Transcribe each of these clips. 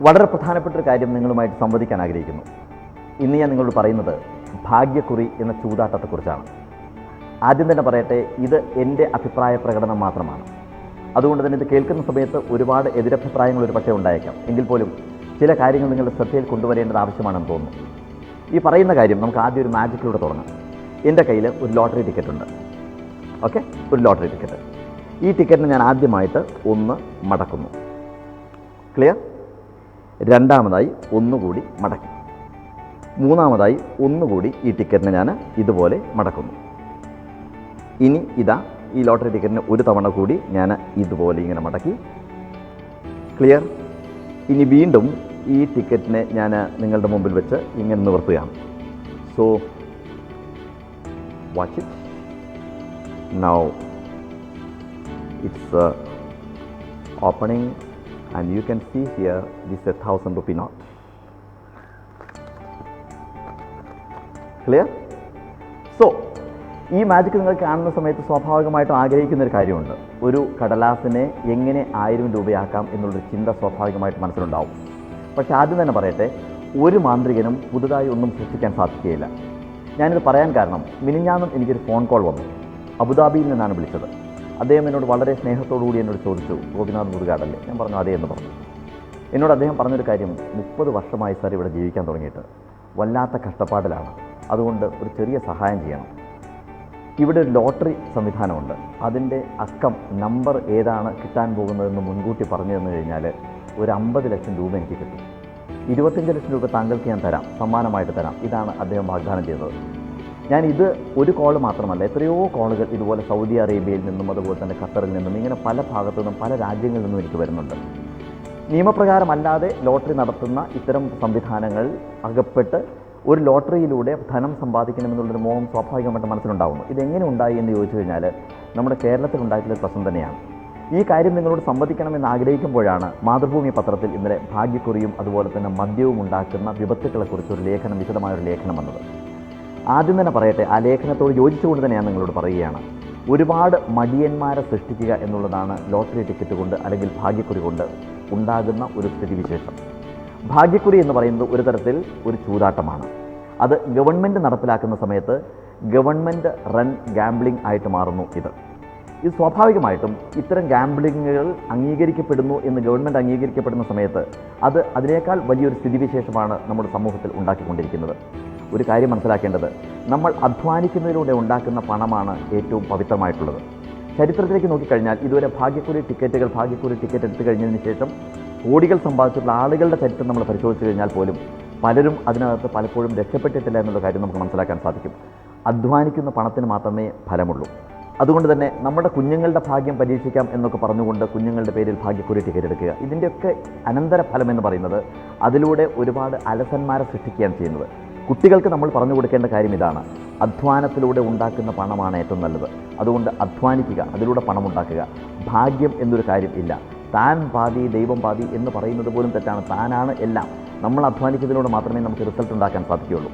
വളരെ പ്രധാനപ്പെട്ട ഒരു കാര്യം നിങ്ങളുമായിട്ട് സംവദിക്കാൻ ആഗ്രഹിക്കുന്നു. ഇന്ന് ഞാൻ നിങ്ങളോട് പറയുന്നത് ഭാഗ്യക്കുറി എന്ന ചൂതാട്ടത്തെക്കുറിച്ചാണ്. ആദ്യം തന്നെ പറയട്ടെ ഇത് എന്റെ അഭിപ്രായ പ്രകടനം മാത്രമാണ്. അതുകൊണ്ട് തന്നെ ഇത് കേൾക്കുന്ന സമയത്ത് ഒരുപാട് എതിരഭിപ്രായങ്ങൾ ഒരു പക്ഷേ ഉണ്ടായേക്കാം. എങ്കിൽ പോലും ചില കാര്യങ്ങൾ നിങ്ങളുടെ ശ്രദ്ധയിൽ കൊണ്ടുവരേണ്ടത് ആവശ്യമാണെന്ന് തോന്നുന്നു. ഈ പറയുന്ന കാര്യം നമുക്ക് ആദ്യം ഒരു മാജിക്കിലൂടെ തുടങ്ങാം. എന്റെ കയ്യിൽ ഒരു ലോട്ടറി ടിക്കറ്റ് ഉണ്ട് ഓക്കെ? ഒരു ലോട്ടറി ടിക്കറ്റ്. ഈ ടിക്കറ്റിന് ഞാൻ ആദ്യമായിട്ട് ഒന്ന് മടക്കുന്നു. ക്ലിയർ? രണ്ടാമതായി ഒന്നുകൂടി മടക്കി. മൂന്നാമതായി ഒന്നുകൂടി ഈ ടിക്കറ്റിനെ ഞാൻ ഇതുപോലെ മടക്കുന്നു. ഇനി ഇതാ ഈ ലോട്ടറി ടിക്കറ്റിന് ഒരു തവണ കൂടി ഞാൻ ഇതുപോലെ ഇങ്ങനെ മടക്കി. ക്ലിയർ ഇനി വീണ്ടും ഈ ടിക്കറ്റിനെ ഞാൻ നിങ്ങളുടെ മുമ്പിൽ വെച്ച് ഇങ്ങനെ നിവർത്തുകയാണ്. So watch it now it's opening and can see here this is a thousand rupee note. Clear so ഈ മാജിക് നിങ്ങൾ കാണുന്ന സമയത്ത് സ്വാഭാവികമായിട്ടും ആഗ്രഹിക്കുന്ന ഒരു കാര്യമുണ്ട്. ഒരു കടലാസിനെ എങ്ങനെ ആയിരം രൂപയാക്കാം എന്നുള്ളൊരു ചിന്ത സ്വാഭാവികമായിട്ട് മനസ്സിലുണ്ടാവും. പക്ഷെ ആദ്യം തന്നെ പറയട്ടെ ഒരു മാന്ത്രികനും പുതുതായി ഒന്നും സൃഷ്ടിക്കാൻ സാധിക്കുകയില്ല. ഞാനിത് പറയാൻ കാരണം മിനിഞ്ഞാന്നും എനിക്കൊരു ഫോൺ കോൾ വന്നു. അബുദാബിയിൽ നിന്നാണ് വിളിച്ചത്. അദ്ദേഹം എന്നോട് വളരെ സ്നേഹത്തോടു കൂടി എന്നോട് ചോദിച്ചു ഗോപിനാഥ് മുരുകാടല്ലേ? ഞാൻ പറഞ്ഞു അതേ എന്ന് പറഞ്ഞു. എന്നോട് അദ്ദേഹം പറഞ്ഞൊരു കാര്യം മുപ്പത് വർഷമായി സാർ ഇവിടെ ജീവിക്കാൻ തുടങ്ങിയിട്ട് വല്ലാത്ത കഷ്ടപ്പാടിലാണ്. അതുകൊണ്ട് ഒരു ചെറിയ സഹായം ചെയ്യണം. ഇവിടെ ഒരു ലോട്ടറി സംവിധാനമുണ്ട്. അതിന്റെ അക്കം നമ്പർ ഏതാണ് കിട്ടാൻ പോകുന്നതെന്ന് മുൻകൂട്ടി പറഞ്ഞു തന്നു കഴിഞ്ഞാൽ ഒരു അമ്പത് ലക്ഷം രൂപ എനിക്ക് കിട്ടും. ഇരുപത്തഞ്ച് ലക്ഷം രൂപ താങ്കൾക്ക് ഞാൻ തരാം സമ്മാനമായിട്ട് തരാം. ഇതാണ് അദ്ദേഹം വാഗ്ദാനം ചെയ്തത്. ഞാൻ ഇത് ഒരു കോൾ മാത്രമല്ല എത്രയോ കോളുകൾ ഇതുപോലെ സൗദി അറേബ്യയിൽ നിന്നും അതുപോലെ തന്നെ ഖത്തറിൽ നിന്നും ഇങ്ങനെ പല ഭാഗത്തു നിന്നും പല രാജ്യങ്ങളിൽ നിന്നും എനിക്ക് വരുന്നുണ്ട്. നിയമപ്രകാരമല്ലാതെ ലോട്ടറി നടത്തുന്ന ഇത്തരം സംവിധാനങ്ങൾ അകപ്പെട്ട് ഒരു ലോട്ടറിയിലൂടെ ധനം സമ്പാദിക്കണമെന്നുള്ളൊരു മോഹം സ്വാഭാവികമായിട്ട് മനസ്സിലുണ്ടാകുന്നു ഇതെങ്ങനെ ഉണ്ടായി എന്ന് ചോദിച്ചു കഴിഞ്ഞാൽ നമ്മുടെ കേരളത്തിൽ ഉണ്ടായിട്ടുള്ള പ്രശ്നം തന്നെയാണ്. ഈ കാര്യം നിങ്ങളോട് സംവദിക്കണമെന്ന് ആഗ്രഹിക്കുമ്പോഴാണ് മാതൃഭൂമി പത്രത്തിൽ ഇന്നലെ ഭാഗ്യക്കുറിയും അതുപോലെ തന്നെ മദ്യവും ഉണ്ടാക്കുന്ന വിപത്തുക്കളെക്കുറിച്ചൊരു ലേഖനം വിശദമായൊരു ലേഖനം വന്നത്. ആദ്യം തന്നെ പറയട്ടെ ആ ലേഖനത്തോട് യോജിച്ചുകൊണ്ട് തന്നെ ഞാൻ നിങ്ങളോട് പറയുകയാണ്. ഒരുപാട് മടിയന്മാരെ സൃഷ്ടിക്കുക എന്നുള്ളതാണ് ലോട്ടറി ടിക്കറ്റ് കൊണ്ട് അല്ലെങ്കിൽ ഭാഗ്യക്കുറി കൊണ്ട് ഉണ്ടാകുന്ന ഒരു സ്ഥിതിവിശേഷം. ഭാഗ്യക്കുറി എന്ന് പറയുന്നത് ഒരു തരത്തിൽ ഒരു ചൂതാട്ടമാണ്. അത് ഗവൺമെന്റ് നടപ്പിലാക്കുന്ന സമയത്ത് ഗവൺമെന്റ് റൺ ഗാംബ്ലിംഗ് ആയിട്ട് മാറുന്നു ഇത്. ഇത് സ്വാഭാവികമായിട്ടും ഇത്തരം ഗാംബ്ലിങ്ങുകൾ അംഗീകരിക്കപ്പെടുന്നു എന്ന് ഗവൺമെന്റ് അംഗീകരിക്കപ്പെടുന്ന സമയത്ത് അത് അതിനേക്കാൾ വലിയൊരു സ്ഥിതിവിശേഷമാണ് നമ്മുടെ സമൂഹത്തിൽ ഉണ്ടാക്കിക്കൊണ്ടിരിക്കുന്നത്. ഒരു കാര്യം മനസ്സിലാക്കേണ്ടത്. നമ്മൾ അധ്വാനിക്കുന്നതിലൂടെ ഉണ്ടാക്കുന്ന പണമാണ് ഏറ്റവും പവിത്രമായിട്ടുള്ളത്. ചരിത്രത്തിലേക്ക് നോക്കിക്കഴിഞ്ഞാൽ ഇതുവരെ ഭാഗ്യക്കുറി ടിക്കറ്റുകൾ ഭാഗ്യക്കുറി ടിക്കറ്റ് എടുത്തു കഴിഞ്ഞതിന് ശേഷം കോടികൾ സമ്പാദിച്ചിട്ടുള്ള ആളുകളുടെ ചരിത്രം നമ്മൾ പരിശോധിച്ചു കഴിഞ്ഞാൽ പോലും പലരും അതിനകത്ത് പലപ്പോഴും രക്ഷപ്പെട്ടിട്ടില്ല എന്നുള്ള കാര്യം നമുക്ക് മനസ്സിലാക്കാൻ സാധിക്കും. അധ്വാനിക്കുന്ന പണത്തിന് മാത്രമേ ഫലമുള്ളൂ. അതുകൊണ്ട് തന്നെ നമ്മുടെ കുഞ്ഞുങ്ങളുടെ ഭാഗ്യം പരീക്ഷിക്കാം എന്നൊക്കെ പറഞ്ഞുകൊണ്ട് കുഞ്ഞുങ്ങളുടെ പേരിൽ ഭാഗ്യക്കുറി ടിക്കറ്റ് എടുക്കുക. ഇതിന്റെയൊക്കെ അനന്തരഫലം എന്ന് പറയുന്നത് അതിലൂടെ ഒരുപാട് അലസന്മാരെ സൃഷ്ടിക്കുകയാണ് ചെയ്യുന്നത്. കുട്ടികൾക്ക് നമ്മൾ പറഞ്ഞു കൊടുക്കേണ്ട കാര്യം ഇതാണ്. അധ്വാനത്തിലൂടെ ഉണ്ടാക്കുന്ന പണമാണ് ഏറ്റവും നല്ലത്. അതുകൊണ്ട് അധ്വാനിക്കുക അതിലൂടെ പണം ഉണ്ടാക്കുക ഭാഗ്യം എന്നൊരു കാര്യം ഇല്ല. താൻ പാതി ദൈവം പാതി എന്ന് പറയുന്നത് പോലും തെറ്റാണ്. താനാണ് എല്ലാം. നമ്മൾ അധ്വാനിക്കുന്നതിലൂടെ മാത്രമേ നമുക്ക് റിസൾട്ട് ഉണ്ടാക്കാൻ സാധിക്കുകയുള്ളൂ.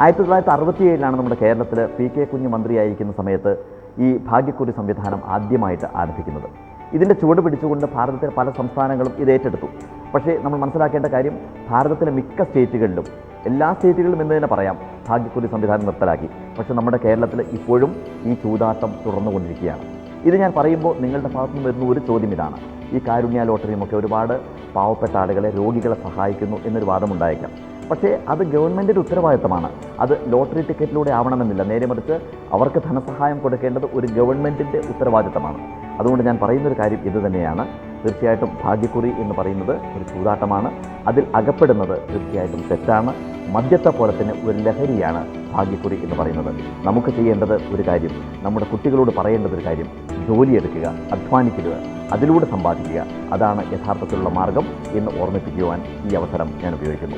ആയിരത്തി തൊള്ളായിരത്തി അറുപത്തിയേഴിലാണ് നമ്മുടെ കേരളത്തിൽ പി കെ കുഞ്ഞ് മന്ത്രിയായിരിക്കുന്ന സമയത്ത് ഈ ഭാഗ്യക്കുറി സംവിധാനം ആദ്യമായിട്ട് ആരംഭിക്കുന്നത്. ഇതിന്റെ ചുവട് പിടിച്ചുകൊണ്ട് ഭാരതത്തിലെ പല സംസ്ഥാനങ്ങളും ഇത് ഏറ്റെടുത്തു. പക്ഷേ നമ്മൾ മനസ്സിലാക്കേണ്ട കാര്യം ഭാരതത്തിലെ മിക്ക സ്റ്റേറ്റുകളിലും എല്ലാ സ്റ്റേറ്റുകളിലും എന്ന് തന്നെ പറയാം ഭാഗ്യക്കുറി സംവിധാനം നിർത്തലാക്കി. പക്ഷേ നമ്മുടെ കേരളത്തിൽ ഇപ്പോഴും ഈ ചൂതാട്ടം തുടർന്നുകൊണ്ടിരിക്കുകയാണ്. ഇത് ഞാൻ പറയുമ്പോൾ നിങ്ങളുടെ ഭാഗത്തു നിന്ന് വരുന്ന ഒരു ചോദ്യം ഇതാണ്. ഈ കാരുണ്യ ലോട്ടറിയുമൊക്കെ ഒരുപാട് പാവപ്പെട്ട ആളുകളെ രോഗികളെ സഹായിക്കുന്നു എന്നൊരു വാദമുണ്ടായേക്കാം പക്ഷേ അത് ഗവൺമെന്റിന്റെ ഉത്തരവാദിത്തമാണ്. അത് ലോട്ടറി ടിക്കറ്റിലൂടെ ആവണമെന്നില്ല. നേരെ മറിച്ച് അവർക്ക് ധനസഹായം കൊടുക്കേണ്ടത് ഒരു ഗവൺമെന്റിന്റെ ഉത്തരവാദിത്തമാണ്. അതുകൊണ്ട് ഞാൻ പറയുന്നൊരു കാര്യം ഇത് തന്നെയാണ്. തീർച്ചയായിട്ടും ഭാഗ്യക്കുറി എന്ന് പറയുന്നത് ഒരു ചൂതാട്ടമാണ്. അതിൽ അകപ്പെടുന്നത് തീർച്ചയായിട്ടും തെറ്റാണ്. മദ്യത്തെ പോലെ തന്നെ ഒരു ലഹരിയാണ് ഭാഗ്യക്കുറി എന്ന് പറയുന്നത്. നമുക്ക് ചെയ്യേണ്ടത് ഒരു കാര്യം നമ്മുടെ കുട്ടികളോട് പറയേണ്ടത് ഒരു കാര്യം ജോലിയെടുക്കുക അധ്വാനിക്കുക അതിലൂടെ സമ്പാദിക്കുക. അതാണ് യഥാർത്ഥത്തിലുള്ള മാർഗം എന്ന് ഓർമ്മിപ്പിക്കുവാൻ ഈ അവസരം ഞാൻ ഉപയോഗിക്കുന്നു.